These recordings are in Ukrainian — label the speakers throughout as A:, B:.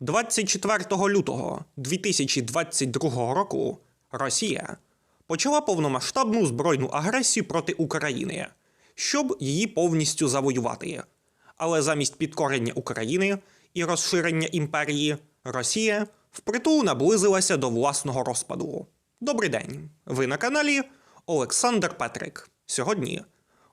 A: 24 лютого 2022 року Росія почала повномасштабну збройну агресію проти України, щоб її повністю завоювати. Але замість підкорення України і розширення імперії Росія впритул наблизилася до власного розпаду. Добрий день! Ви на каналі Олександр Петрик. Сьогодні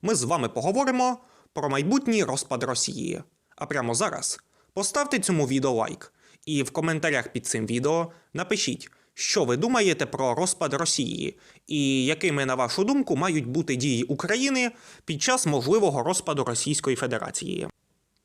A: ми з вами поговоримо про майбутній розпад Росії. А прямо зараз поставте цьому відео лайк і в коментарях під цим відео напишіть, що ви думаєте про розпад Росії, і якими, на вашу думку, мають бути дії України під час можливого розпаду Російської Федерації.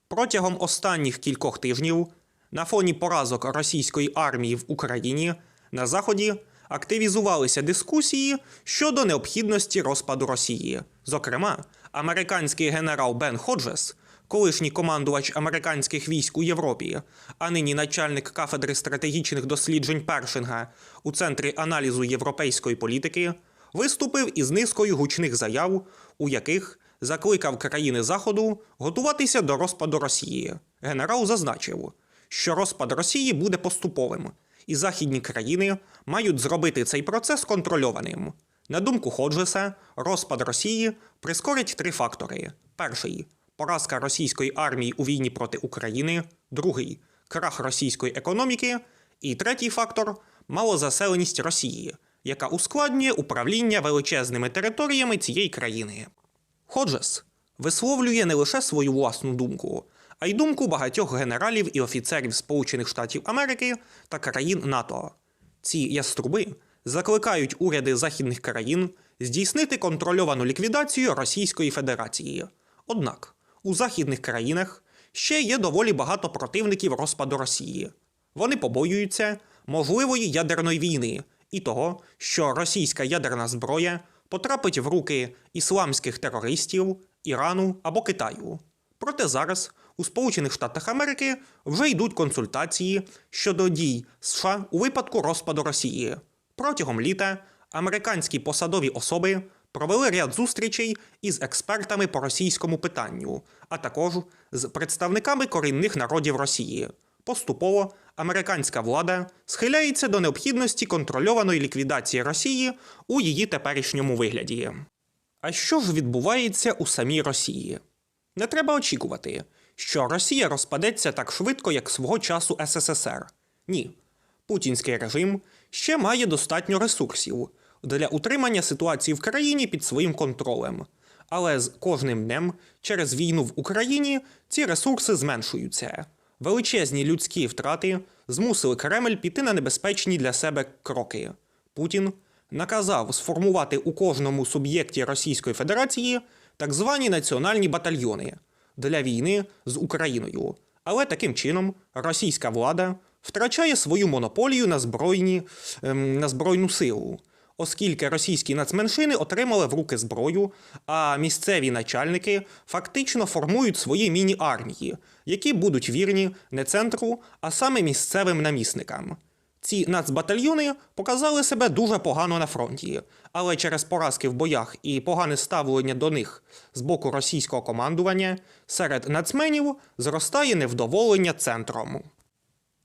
A: Протягом останніх кількох тижнів на фоні поразок російської армії в Україні на Заході активізувалися дискусії щодо необхідності розпаду Росії. Зокрема, американський генерал Бен Ходжес, колишній командувач американських військ у Європі, а нині начальник кафедри стратегічних досліджень Першинга у центрі аналізу європейської політики, виступив із низкою гучних заяв, у яких закликав країни Заходу готуватися до розпаду Росії. Генерал зазначив, що розпад Росії буде поступовим, і західні країни мають зробити цей процес контрольованим. На думку Ходжеса, розпад Росії прискорить три фактори: перший поразка російської армії у війні проти України, другий крах російської економіки, і третій фактор малозаселеність Росії, яка ускладнює управління величезними територіями цієї країни. Ходжес висловлює не лише свою власну думку, а й думку багатьох генералів і офіцерів Сполучених Штатів Америки та країн НАТО. Ці яструби закликають уряди західних країн здійснити контрольовану ліквідацію Російської Федерації. Однак у західних країнах ще є доволі багато противників розпаду Росії. Вони побоюються можливої ядерної війни і того, що російська ядерна зброя потрапить в руки ісламських терористів, Ірану або Китаю. Проте зараз у Сполучених Штатах Америки вже йдуть консультації щодо дій США у випадку розпаду Росії. Протягом літа американські посадові особи провели ряд зустрічей із експертами по російському питанню, а також з представниками корінних народів Росії. Поступово американська влада схиляється до необхідності контрольованої ліквідації Росії у її теперішньому вигляді. А що ж відбувається у самій Росії? Не треба очікувати, що Росія розпадеться так швидко, як свого часу СССР. Ні. Путінський режим ще має достатньо ресурсів для утримання ситуації в країні під своїм контролем. Але з кожним днем через війну в Україні ці ресурси зменшуються. Величезні людські втрати змусили Кремль піти на небезпечні для себе кроки. Путін наказав сформувати у кожному суб'єкті Російської Федерації так звані національні батальйони для війни з Україною. Але таким чином російська влада втрачає свою монополію на, збройні, ем, на збройну силу, оскільки російські нацменшини отримали в руки зброю, а місцеві начальники фактично формують свої міні-армії, які будуть вірні не центру, а саме місцевим намісникам. Ці нацбатальйони показали себе дуже погано на фронті, але через поразки в боях і погане ставлення до них з боку російського командування серед нацменів зростає невдоволення центром.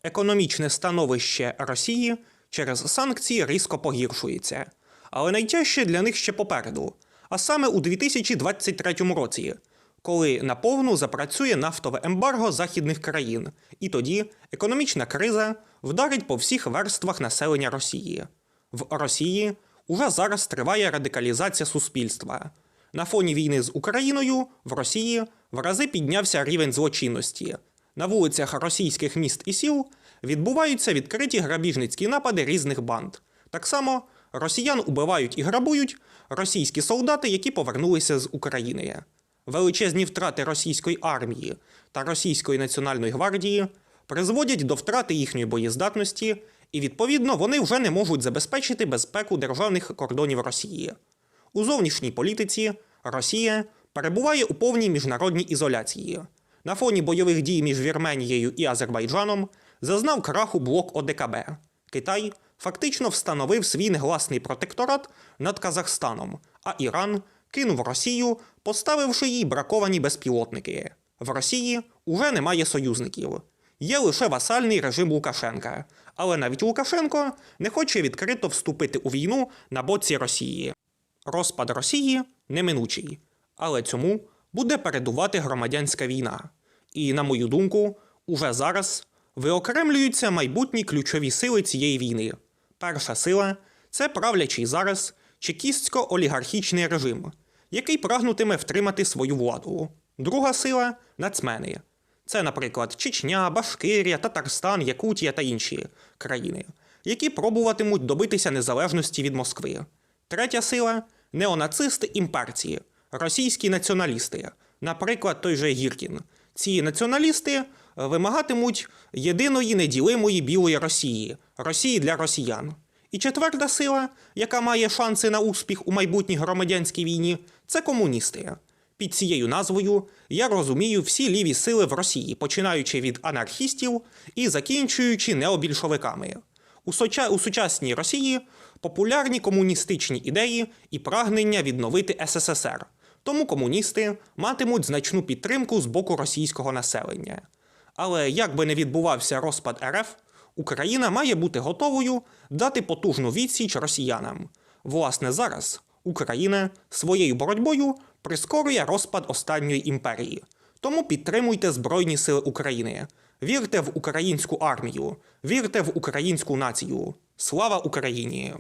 A: Економічне становище Росії через санкції різко погіршується, але найтяжче для них ще попереду, а саме у 2023 році, коли наповну запрацює нафтове ембарго західних країн, і тоді економічна криза вдарить по всіх верствах населення Росії. В Росії уже зараз триває радикалізація суспільства. На фоні війни з Україною в Росії в рази піднявся рівень злочинності. На вулицях російських міст і сіл відбуваються відкриті грабіжницькі напади різних банд. Так само росіян убивають і грабують російські солдати, які повернулися з України. Величезні втрати російської армії та російської національної гвардії призводять до втрати їхньої боєздатності, і відповідно вони вже не можуть забезпечити безпеку державних кордонів Росії. У зовнішній політиці Росія перебуває у повній міжнародній ізоляції. На фоні бойових дій між Вірменією і Азербайджаном зазнав краху блок ОДКБ. Китай фактично встановив свій негласний протекторат над Казахстаном, а Іран кинув Росію, поставивши їй браковані безпілотники. В Росії уже немає союзників. є лише васальний режим Лукашенка, але навіть Лукашенко не хоче відкрито вступити у війну на боці Росії. Розпад Росії неминучий, але цьому буде передувати громадянська війна. І, на мою думку, уже зараз виокремлюються майбутні ключові сили цієї війни. Перша сила це правлячий зараз чекістсько-олігархічний режим, який прагнутиме втримати свою владу. Друга сила нацмени. Це, наприклад, Чечня, Башкирія, Татарстан, Якутія та інші країни, які пробуватимуть добитися незалежності від Москви. Третя сила неонацисти імперці, російські націоналісти, наприклад, той же Гіркін. Ці націоналісти вимагатимуть єдиної неділимої білої Росії, Росії для росіян. І четверта сила, яка має шанси на успіх у майбутній громадянській війні, це комуністи. Під цією назвою я розумію всі ліві сили в Росії, починаючи від анархістів і закінчуючи необільшовиками. У, соча... у сучасній Росії популярні комуністичні ідеї і прагнення відновити СССР. Тому комуністи матимуть значну підтримку з боку російського населення. Але як би не відбувався розпад РФ, Україна має бути готовою дати потужну відсіч росіянам. Власне, зараз Україна своєю боротьбою прискорює розпад останньої імперії. Тому підтримуйте Збройні Сили України, вірте в українську армію, вірте в українську націю. Слава Україні!